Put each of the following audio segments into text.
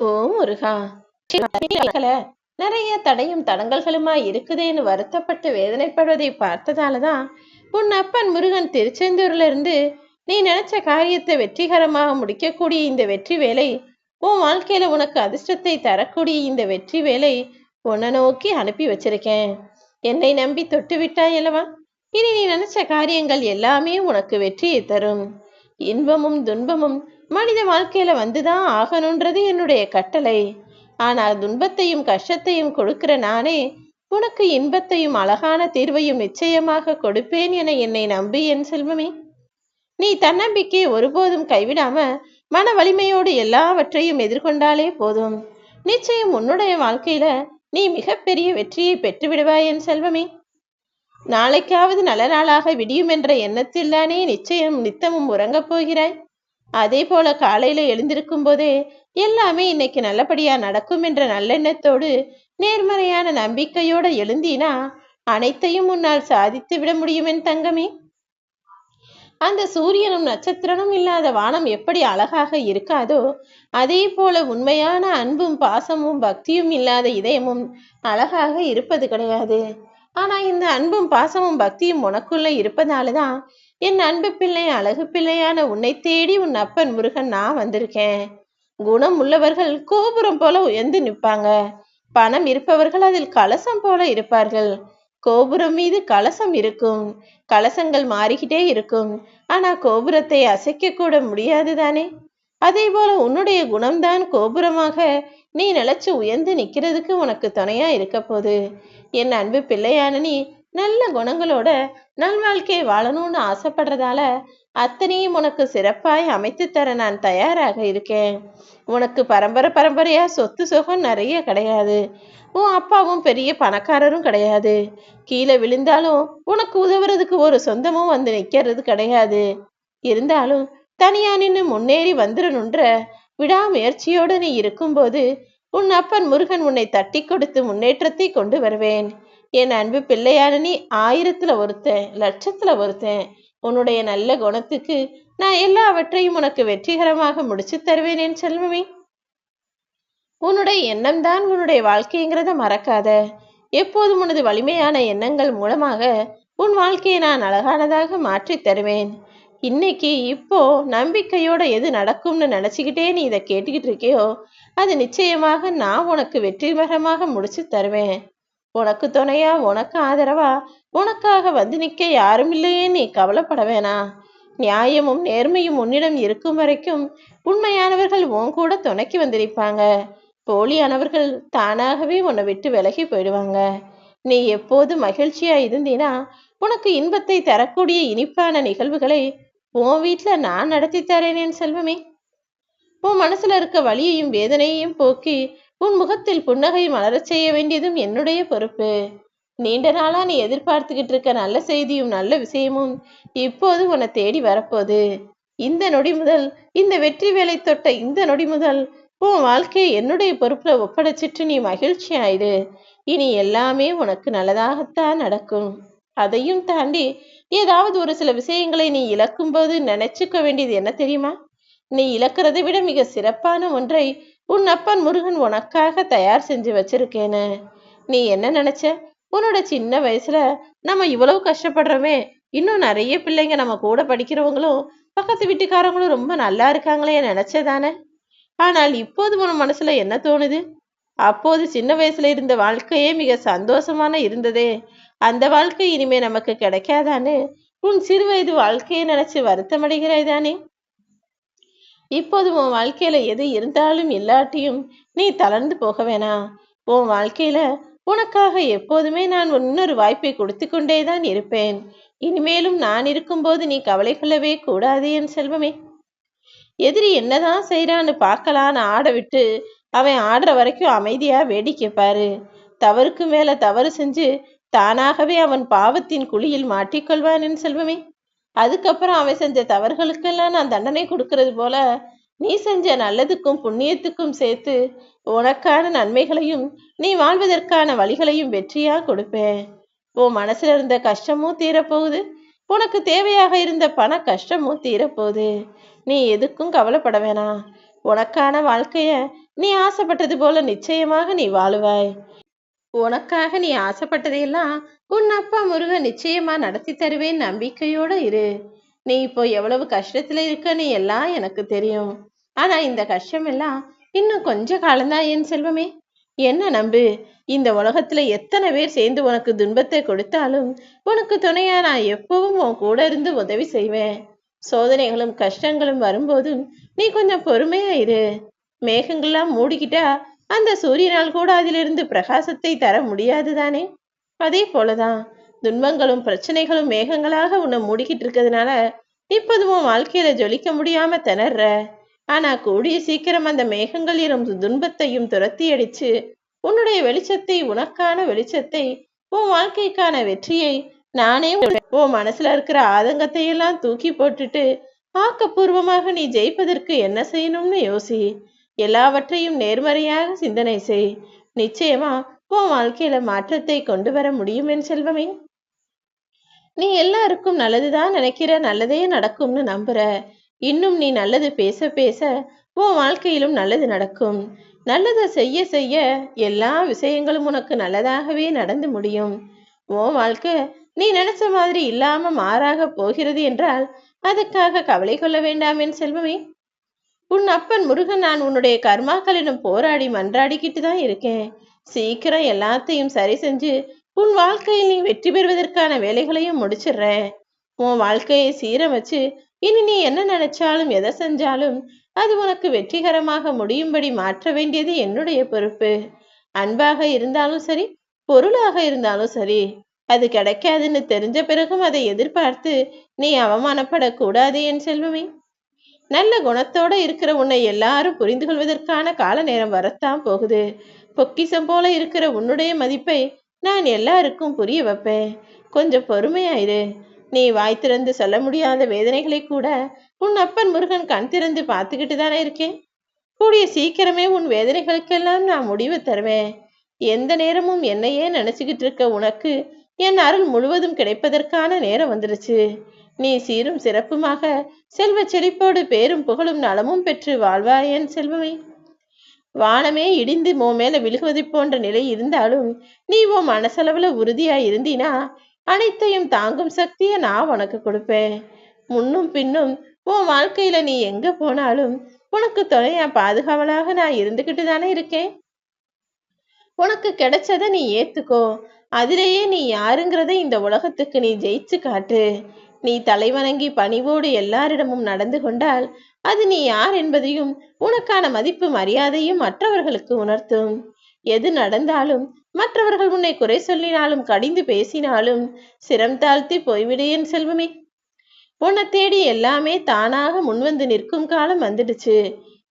ஓ முருகா. நிறைய தடையும் தடங்கல்களுமா இருக்குதேன்னு வருத்தப்பட்டு வேதனைப்படுவதை பார்த்ததாலதான் உன் அப்பன் முருகன் திருச்செந்தூர்ல இருந்து நீ நினைச்ச காரியத்தை வெற்றிகரமாக முடிக்கக்கூடிய இந்த வெற்றி வேலை உன் வாழ்க்கையில உனக்கு அதிர்ஷ்டத்தை தரக்கூடிய இந்த வெற்றி வேலை உன்னை நோக்கி அனுப்பி வச்சிருக்கேன். என்னை நம்பி தொட்டு விட்டாய் அல்லவா? இனி நீ நினைச்ச காரியங்கள் எல்லாமே உனக்கு வெற்றியை தரும். இன்பமும் துன்பமும் மனித வாழ்க்கையில வந்துதான் ஆகணுன்றது என்னுடைய கட்டளை. ஆனால் துன்பத்தையும் கஷ்டத்தையும் கொடுக்கிற நானே உனக்கு இன்பத்தையும் அழகான தீர்வையும் நிச்சயமாக கொடுப்பேன் என என்னை நம்பி என் செல்வமே. நீ தன்னம்பிக்கையை ஒருபோதும் கைவிடாம மன வலிமையோடு எல்லாவற்றையும் எதிர்கொண்டாலே போதும். நிச்சயம் உன்னுடைய வாழ்க்கையில நீ மிகப்பெரிய வெற்றியை பெற்றுவிடுவாய் என் செல்வமே. நாளைக்காவது நல்ல நாளாக விடியும் என்ற எண்ணத்தில் தானே நிச்சயம் நித்தமும் உறங்கப் போகிறாய். அதே போல காலையில எழுந்திருக்கும் போதே எல்லாமே இன்னைக்கு நல்லபடியா நடக்கும் என்ற நல்லெண்ணத்தோடு நேர்மறையான நம்பிக்கையோட எழுந்தினா அனைத்தையும் உன்னால் சாதித்து விட முடியும் என் தங்கமே. அந்த சூரியனும் நட்சத்திரனும் இல்லாத வானம் எப்படி அழகாக இருக்காதோ அதே போல உண்மையான அன்பும் பாசமும் பக்தியும் இல்லாத இதயமும் அழகாக இருப்பது கிடையாது. ஆனா இந்த அன்பும் பாசமும் பக்தியும் உனக்குள்ள இருப்பதாலதான் என் அன்பு பிள்ளை அழகு பிள்ளையான உன்னை தேடி உன் அப்பன் முருகன் நான் வந்திருக்கேன். குணம் உள்ளவர்கள் கோபுரம் போல உயர்ந்து நிற்பாங்க. பணம் இருப்பவர்கள் அதில் கலசம் போல இருப்பார்கள். கோபுரம் மீது கலசம் இருக்கும். கலசங்கள் மாறிக்கிட்டே இருக்கும். ஆனா கோபுரத்தை அசைக்க கூட முடியாது தானே? அதே போல உன்னுடைய குணம்தான் கோபுரமாக. நீ நிலைச்சு உயர்ந்து நிக்கிறதுக்கு உனக்கு துணையா இருக்க போது என் அன்பு பிள்ளையான நீ நல்ல குணங்களோட நல்வாழ்க்கையை வாழணும்னு ஆசைப்படுறதால அத்தனையும் உனக்கு சிறப்பாய் அமைத்து தர நான் தயாராக இருக்கேன். உனக்கு பரம்பரை பரம்பரையா சொத்து சுகம் நிறைய கிடையாது. உன் அப்பாவும் பெரிய பணக்காரரும் கிடையாது. கீழே விழுந்தாலும் உனக்கு உதவுறதுக்கு ஒரு சொந்தமும் வந்து நிக்கிறது கிடையாது. இருந்தாலும் தனியா நின்று முன்னேறி வந்துடணுன்ற விடாமுயற்சியோடு நீ இருக்கும்போது உன் அப்பன் முருகன் உன்னை தட்டி கொடுத்து முன்னேற்றத்தை கொண்டு வருவேன். என் அன்பு பிள்ளையான நீ ஆயிரத்துல ஒருத்தன் லட்சத்துல ஒருத்தன். உன்னுடைய நல்ல குணத்துக்கு நான் எல்லாவற்றையும் உனக்கு வெற்றிகரமாக முடிச்சு தருவேன் என் செல்வமே. உன்னுடைய எண்ணம் தான் உன்னுடைய வாழ்க்கைங்கிறத மறக்காத. எப்போதும் உனது வலிமையான எண்ணங்கள் மூலமாக உன் வாழ்க்கையை நான் அழகானதாக மாற்றி தருவேன். இன்னைக்கு இப்போ நம்பிக்கையோட எது நடக்கும்னு நினைச்சுக்கிட்டே நீ இதை கேட்டுக்கிட்டு இருக்கியோ அது நிச்சயமாக நான் உனக்கு வெற்றிகரமாக முடிச்சு தருவேன். உனக்கு துணையா உனக்கு ஆதரவா? உனக்காக வந்து நிற்க யாரும் இல்லையே நீ கவலைப்பட வேணாம் நியாயமும் நேர்மையும் உன்னிடம் இருக்கும் வரைக்கும் உண்மையானவர்கள் உன் கூட துணைக்கு வந்து நிற்பாங்க போலியானவர்கள் தானாகவே உன்னை விட்டு விலகி போயிடுவாங்க. நீ எப்போது மகிழ்ச்சியா இருந்தீனா உனக்கு இன்பத்தை தரக்கூடிய இனிப்பான நிகழ்வுகளை உன் வீட்டுல நான் நடத்தி தரேன் செல்வமே. உன் மனசுல இருக்க வலியையும் வேதனையையும் போக்கி உன் முகத்தில் புன்னகை மலரச் செய்ய வேண்டியதும் என்னுடைய பொறுப்பு. நீண்ட நாளா நீ எதிர்பார்த்துக்கிட்டு இருக்க நல்ல செய்தியும் நல்ல விஷயமும் இப்போது உன்னை தேடி வரப்போகுது. இந்த நொடி முதல் இந்த வெற்றி வேலை தொட்ட இந்த நொடி முதல் உன் வாழ்க்கையை என்னுடைய பொறுப்புல ஒப்படைச்சிட்டு நீ மகிழ்ச்சி ஆயிடு இனி எல்லாமே உனக்கு நல்லதாகத்தான் நடக்கும். அதையும் தாண்டி ஏதாவது ஒரு சில விஷயங்களை நீ இழக்கும்போது நினைச்சுக்க வேண்டியது என்ன தெரியுமா? நீ இழக்கிறதை விட மிக சிறப்பான ஒன்றை உன் அப்பன் முருகன் உனக்காக தயார் செஞ்சு வச்சிருக்கேன்னு நீ என்ன நினைச்ச? உன்னோட சின்ன வயசுல நம்ம இவ்வளவு கஷ்டப்படுறோமே. இன்னும் நிறைய பிள்ளைங்க நம்ம கூட படிக்கிறவங்களும் பக்கத்து வீட்டுக்காரங்களும் ரொம்ப நல்லா இருக்காங்களே நினைச்சதானே? ஆனால் இப்போது உன் மனசுல என்ன தோணுது? அப்போது சின்ன வயசுல இருந்த வாழ்க்கையே மிக சந்தோஷமான இருந்ததே. அந்த வாழ்க்கை இனிமே நமக்கு கிடைக்காதான்னு உன் சிறு வயது வாழ்க்கையை நினைச்சு வருத்தமடைகிறாய் தானே? இப்போது உன் வாழ்க்கையில எது இருந்தாலும் இல்லாட்டியும் நீ தளர்ந்து போக வேணாம் உன் வாழ்க்கையில உனக்காக எப்போதுமே நான் இன்னொரு வாய்ப்பை கொடுத்து கொண்டேதான் இருப்பேன். இனிமேலும் நான் இருக்கும்போது நீ கவலை கொள்ளவே கூடாது என் செல்வமே. எதிரி என்னதான் செய்யறான்னு பார்க்கலான்னு ஆட விட்டு அவன் ஆடுற வரைக்கும் அமைதியா வேடிக்கை பாரு. தவறுக்கு மேல தவறு செஞ்சு தானாகவே அவன் பாவத்தின் குழியில் மாட்டிக்கொள்வான் என் செல்வமே. அதுக்கப்புறம் அவன் செஞ்ச தவறுகளுக்கெல்லாம் நான் தண்டனை கொடுக்கறது போல நீ செஞ்ச நல்லதுக்கும் புண்ணியத்துக்கும் சேர்த்து உனக்கான நன்மைகளையும் நீ வாழ்வதற்கான வழிகளையும் வெற்றியா கொடுப்பேன். உன் மனசுல இருந்த கஷ்டமும் தீரப்போகுது. உனக்கு தேவையாக இருந்த பண கஷ்டமும் தீரப்போகுது. நீ எதுக்கும் கவலைப்பட வேணாம். உனக்கான வாழ்க்கைய நீ ஆசைப்பட்டது போல நிச்சயமாக நீ வாழுவாய். உனக்காக நீ ஆசைப்பட்டதையெல்லாம் உன் அப்பா முருகன் நிச்சயமா நடத்தி தருவேன் நம்பிக்கையோட இரு. நீ இப்போ எவ்வளவு கஷ்டத்துல இருக்கன்னு எல்லாம் எனக்கு தெரியும். ஆனா இந்த கஷ்டம் எல்லாம் இன்னும் கொஞ்ச காலம்தான் என் செல்வமே. என்ன நம்பு? இந்த உலகத்துல எத்தனை பேர் சேர்ந்து உனக்கு துன்பத்தை கொடுத்தாலும் உனக்கு துணையா நான் எப்பவும் உன் கூட இருந்து உதவி செய்வேன். சோதனைகளும் கஷ்டங்களும் வரும்போதும் நீ கொஞ்சம் பொறுமையா இரு. மேகங்கள்லாம் மூடிக்கிட்டா அந்த சூரியனால் கூட அதிலிருந்து பிரகாசத்தை தர முடியாது தானே? அதே போலதான் துன்பங்களும் பிரச்சனைகளும் மேகங்களாக உன்னை மூடிக்கிட்டு இருக்கிறதுனால இப்போது உன் வாழ்க்கையில ஜொலிக்க முடியாம திணற. ஆனா கூடிய சீக்கிரம் அந்த மேகங்கள் இரும் துன்பத்தையும் துரத்தி அடிச்சு உன்னுடைய வெளிச்சத்தை உனக்கான வெளிச்சத்தை உன் வாழ்க்கைக்கான வெற்றியை நானே உன் மனசுல இருக்கிற ஆதங்கத்தை எல்லாம் தூக்கி போட்டுட்டு ஆக்கப்பூர்வமாக நீ ஜெயிப்பதற்கு என்ன செய்யணும்னு யோசி. எல்லாவற்றையும் நேர்மறையாக சிந்தனை செய். நிச்சயமா உன் வாழ்க்கையில மாற்றத்தை கொண்டு வர முடியும் என் செல்வமே. நீ எல்லாருக்கும் நல்லதுதான் நினைக்கிற நல்லதே நடக்கும்னு நம்புற. இன்னும் நீ நல்லது பேச பேச உன் வாழ்க்கையிலும் நல்லது நடக்கும். நல்லதை செய்ய செய்ய எல்லா விஷயங்களும் உனக்கு நல்லதாகவே நடந்து முடியும். உன் வாழ்க்கை நீ நினைச்ச மாதிரி இல்லாம மாறாக போகிறது என்றால் அதுக்காக கவலை கொள்ள வேண்டாம் என் செல்வமே. உன் அப்பன் முருகன் நான் உன்னுடைய கர்மாக்களிடம் போராடி மன்றாடிக்கிட்டு தான் இருக்கேன். சீக்கிரம் எல்லாத்தையும் சரி செஞ்சு உன் வாழ்க்கையில் நீ வெற்றி பெறுவதற்கான வேலைகளையும் முடிச்சிடுறேன். உன் வாழ்க்கையை சீரமைச்சு இனி நீ என்ன நினைச்சாலும் எதை செஞ்சாலும் அது உனக்கு வெற்றிகரமாக முடியும்படி மாற்ற வேண்டியது என்னுடைய பொறுப்பு. அன்பாக இருந்தாலும் சரி பொருளாக இருந்தாலும் சரி அது கிடைக்காதுன்னு தெரிஞ்ச பிறகும் அதை எதிர்பார்த்து நீ அவமானப்படக்கூடாது என் செல்வமே. நல்ல குணத்தோட இருக்கிற உன்னை எல்லாரும் புரிந்து கொள்வதற்கான கால நேரம் வரத்தான் போகுது. பொக்கிசம் போல இருக்கிற உன்னுடைய மதிப்பை நான் எல்லாருக்கும் புரிய வைப்பேன். கொஞ்சம் பொறுமையாயிரு. நீ வாய் திறந்து சொல்ல முடியாத வேதனைகளை கூட உன் அப்பன் முருகன் கண் திறந்து பார்த்துக்கிட்டு தானே இருக்கேன். கூடிய சீக்கிரமே உன் வேதனைகளுக்கெல்லாம் நான் முடிவு தருவேன். எந்த நேரமும் என்னையே நினைச்சுக்கிட்டு இருக்க உனக்கு என் அருள் முழுவதும் கிடைப்பதற்கான நேரம் வந்துருச்சு. நீ சீரும் சிறப்புமாக செல்வ செழிப்போடு பேரும் புகழும் நலமும் பெற்று வாழ்வாயன் செல்வமே. வானமே இடிந்து மோ மேல விழுகுவது போன்ற நிலை இருந்தாலும் நீ உன் மனசளவுல உறுதியா இருந்தினா அனைத்தையும் தாங்கும் சக்தியை நான் உனக்கு கொடுப்பேன். முன்னும் பின்னும் உன் வாழ்க்கையில நீ எங்க போனாலும் உனக்கு துணையா பாதுகாவலாக நான் இருந்துகிட்டு தானே இருக்கேன். உனக்கு கிடைச்சத நீ ஏத்துக்கோ. அதிலேயே நீ யாருங்கிறத இந்த உலகத்துக்கு நீ ஜெயிச்சு காட்டு. நீ தலைவணங்கி பணிவோடு எல்லாரிடமும் நடந்து கொண்டால் அது நீ யார் என்பதையும் உனக்கான மதிப்பு மரியாதையும் மற்றவர்களுக்கு உணர்த்தும். எது நடந்தாலும் மற்றவர்கள் உன்னை குறை சொல்லினாலும் கடிந்து பேசினாலும் சிரம் தாழ்த்தி போய்விடேன் செல்வமே. உன்னை தேடி எல்லாமே தானாக முன்வந்து நிற்கும் காலம் வந்துடுச்சு.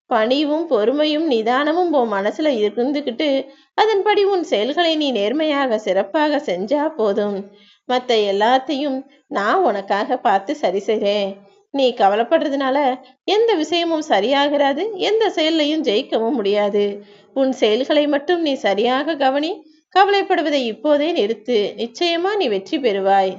பணிவும் பொறுமையும் நிதானமும் உன் மனசுல இருந்துகிட்டு அதன்படி உன் செயல்களை நீ நேர்மையாக சிறப்பாக செஞ்சா போதும். மற்ற எல்லாத்தையும் நான் உனக்காக பார்த்து சரி செய்கிறேன் நீ கவலைப்படுறதுனால எந்த விஷயமும் சரியாகிறாது எந்த செயல்லையும் ஜெயிக்கவும் முடியாது. உன் செயல்களை மட்டும் நீ சரியாக கவனி கவலைப்படுவதை இப்போதே நிறுத்து. நிச்சயமா நீ வெற்றி பெறுவாய்.